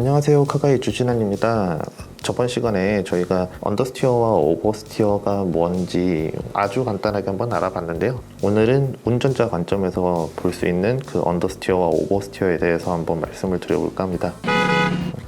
안녕하세요. 카가이 주진환입니다. 저번 시간에 저희가 언더스티어와 오버스티어가 뭔지 아주 간단하게 한번 알아봤는데요. 오늘은 운전자 관점에서 볼 수 있는 그 언더스티어와 오버스티어에 대해서 한번 말씀을 드려볼까 합니다.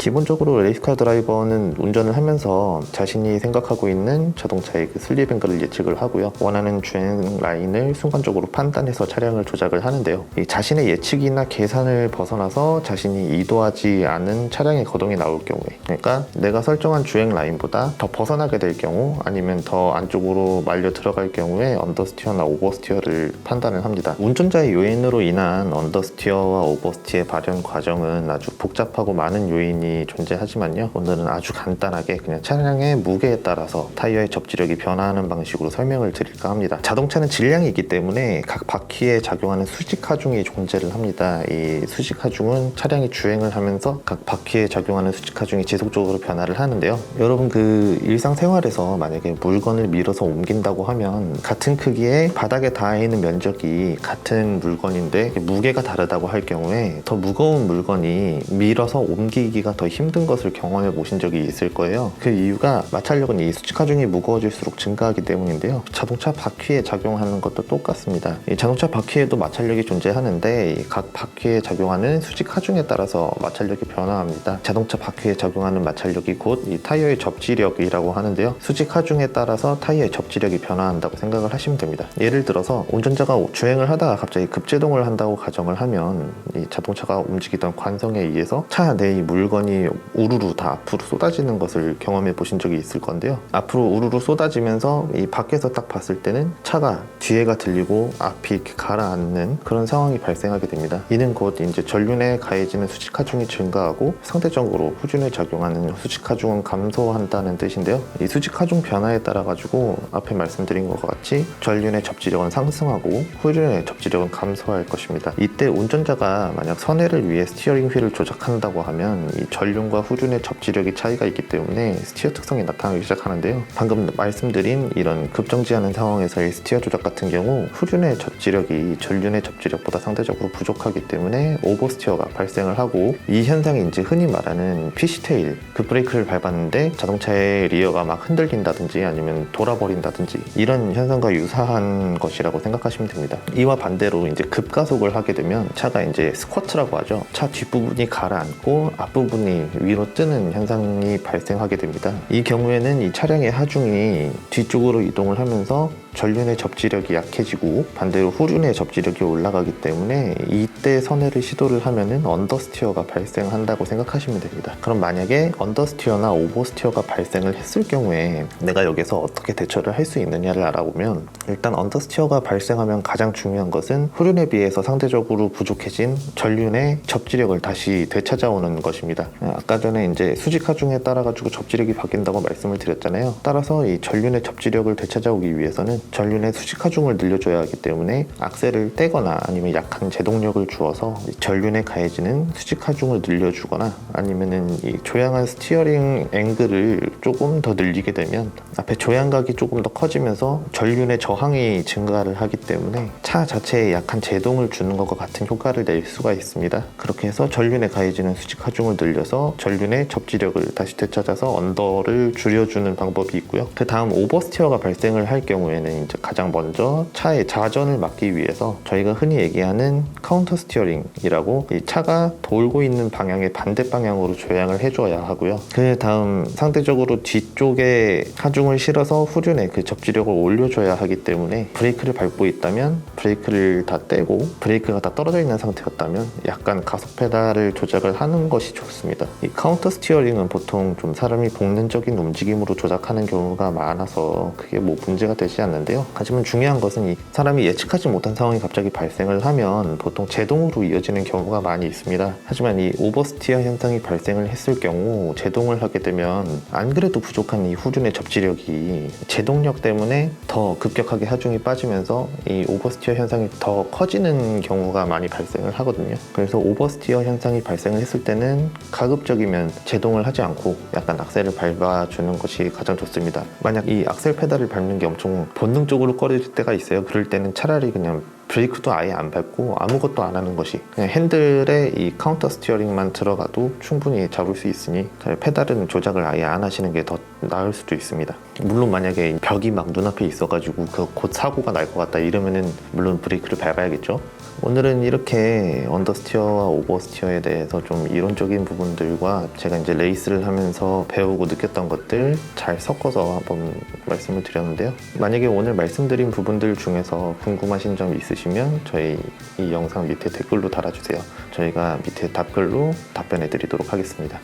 기본적으로 레이스카 드라이버는 운전을 하면서 자신이 생각하고 있는 자동차의 그 슬립 앵글을 예측을 하고요. 원하는 주행 라인을 순간적으로 판단해서 차량을 조작을 하는데요. 이 자신의 예측이나 계산을 벗어나서 자신이 이도하지 않은 차량의 거동이 나올 경우에 그러니까 내가 설정한 주행 라인보다 더 벗어나게 될 경우 아니면 더 안쪽으로 말려 들어갈 경우에 언더스티어나 오버스티어를 판단을 합니다. 운전자의 요인으로 인한 언더스티어와 오버스티어의 발현 과정은 아주 복잡하고 많은 요인이 존재하지만요. 오늘은 아주 간단하게 그냥 차량의 무게에 따라서 타이어의 접지력이 변화하는 방식으로 설명을 드릴까 합니다. 자동차는 질량이 있기 때문에 각 바퀴에 작용하는 수직 하중이 존재를 합니다. 이 수직 하중은 차량이 주행을 하면서 각 바퀴에 작용하는 수직 하중이 지속적으로 변화를 하는데요. 여러분 그 일상생활에서 만약에 물건을 밀어서 옮긴다고 하면 같은 크기의 바닥에 닿아 있는 면적이 같은 물건인데 무게가 다르다고 할 경우에 더 무거운 물건이 밀어서 옮기기가 더 힘든 것을 경험해 보신 적이 있을 거예요. 그 이유가 마찰력은 이 수직 하중이 무거워질수록 증가하기 때문인데요. 자동차 바퀴에 작용하는 것도 똑같습니다. 이 자동차 바퀴에도 마찰력이 존재하는데 이각 바퀴에 작용하는 수직 하중에 따라서 마찰력이 변화합니다. 자동차 바퀴에 작용하는 마찰력이 곧 이 타이어의 접지력이라고 하는데요. 수직 하중에 따라서 타이어의 접지력이 변화한다고 생각을 하시면 됩니다. 예를 들어서 운전자가 주행을 하다가 갑자기 급제동을 한다고 가정을 하면 이 자동차가 움직이던 관성에 의해서 차내이 물건이 우르르 다 앞으로 쏟아지는 것을 경험해 보신 적이 있을 건데요. 앞으로 우르르 쏟아지면서 이 밖에서 딱 봤을 때는 차가 뒤에가 들리고 앞이 이렇게 가라앉는 그런 상황이 발생하게 됩니다. 이는 곧 이제 전륜에 가해지는 수직 하중이 증가하고 상대적으로 후륜에 작용하는 수직 하중은 감소한다는 뜻인데요. 이 수직 하중 변화에 따라 가지고 앞에 말씀드린 것과 같이 전륜의 접지력은 상승하고 후륜의 접지력은 감소할 것입니다. 이때 운전자가 만약 선회를 위해 스티어링 휠을 조작한다고 하면 이 전 륜과 후륜의 접지력이 차이가 있기 때문에 스티어 특성이 나타나기 시작하는데요. 방금 말씀드린 이런 급정지하는 상황에서의 스티어 조작 같은 경우 후륜의 접지력이 전륜의 접지력보다 상대적으로 부족하기 때문에 오버스티어가 발생을 하고 이 현상이 이제 흔히 말하는 피시테일 그 브레이크를 밟았는데 자동차의 리어가 막 흔들린다든지 아니면 돌아버린다든지 이런 현상과 유사한 것이라고 생각하시면 됩니다. 이와 반대로 이제 급가속을 하게 되면 차가 이제 스쿼트라고 하죠. 차 뒷부분이 가라앉고 앞부분이 위로 뜨는 현상이 발생하게 됩니다. 이 경우에는 이 차량의 하중이 뒤쪽으로 이동을 하면서 전륜의 접지력이 약해지고 반대로 후륜의 접지력이 올라가기 때문에 이때 선회를 시도를 하면은 언더스티어가 발생한다고 생각하시면 됩니다. 그럼 만약에 언더스티어나 오버스티어가 발생을 했을 경우에 내가 여기서 어떻게 대처를 할 수 있느냐를 알아보면 일단 언더스티어가 발생하면 가장 중요한 것은 후륜에 비해서 상대적으로 부족해진 전륜의 접지력을 다시 되찾아오는 것입니다. 아까 전에 이제 수직 하중에 따라 가지고 접지력이 바뀐다고 말씀을 드렸잖아요. 따라서 이 전륜의 접지력을 되찾아오기 위해서는 전륜의 수직 하중을 늘려줘야 하기 때문에 악셀을 떼거나 아니면 약한 제동력을 주어서 이 전륜에 가해지는 수직 하중을 늘려주거나 아니면은 이 조향한 스티어링 앵글을 조금 더 늘리게 되면 앞에 조향각이 조금 더 커지면서 전륜의 저항이 증가를 하기 때문에 차 자체에 약한 제동을 주는 것과 같은 효과를 낼 수가 있습니다. 그렇게 해서 전륜에 가해지는 수직 하중을 늘려서 전륜의 접지력을 다시 되찾아서 언더를 줄여주는 방법이 있고요. 그 다음 오버스티어가 발생을 할 경우에는 이제 가장 먼저 차의 자전을 막기 위해서 저희가 흔히 얘기하는 카운터 스티어링이라고 이 차가 돌고 있는 방향의 반대 방향으로 조향을 해줘야 하고요. 그 다음 상대적으로 뒤쪽에 하중 을 실어서 후륜에 그 접지력을 올려줘야 하기 때문에 브레이크를 밟고 있다면 브레이크를 다 떼고 브레이크가 다 떨어져 있는 상태였다면 약간 가속 페달을 조작을 하는 것이 좋습니다. 이 카운터 스티어링은 보통 좀 사람이 복면적인 움직임으로 조작하는 경우가 많아서 그게 뭐 문제가 되지 않는데요. 하지만 중요한 것은 이 사람이 예측하지 못한 상황이 갑자기 발생을 하면 보통 제동으로 이어지는 경우가 많이 있습니다. 하지만 이 오버스티어 현상이 발생을 했을 경우 제동을 하게 되면 안 그래도 부족한 이 후륜의 접지 력이 제동력 때문에 더 급격하게 하중이 빠지면서 이 오버스티어 현상이 더 커지는 경우가 많이 발생을 하거든요. 그래서 오버스티어 현상이 발생을 했을 때는 가급적이면 제동을 하지 않고 약간 악셀을 밟아주는 것이 가장 좋습니다. 만약 이 악셀 페달을 밟는 게 엄청 본능적으로 꺼려질 때가 있어요. 그럴 때는 차라리 그냥 브레이크도 아예 안 밟고 아무것도 안 하는 것이 그냥 핸들에 이 카운터 스티어링만 들어가도 충분히 잡을 수 있으니 페달은 조작을 아예 안 하시는 게 더 나을 수도 있습니다. 물론 만약에 벽이 막 눈앞에 있어가지고 그 곧 사고가 날 것 같다 이러면은 물론 브레이크를 밟아야겠죠. 오늘은 이렇게 언더스티어와 오버스티어에 대해서 좀 이론적인 부분들과 제가 이제 레이스를 하면서 배우고 느꼈던 것들 잘 섞어서 한번 말씀을 드렸는데요. 만약에 오늘 말씀드린 부분들 중에서 궁금하신 점 있으시면 저희 이 영상 밑에 댓글로 달아주세요. 저희가 밑에 답글로 답변해 드리도록 하겠습니다.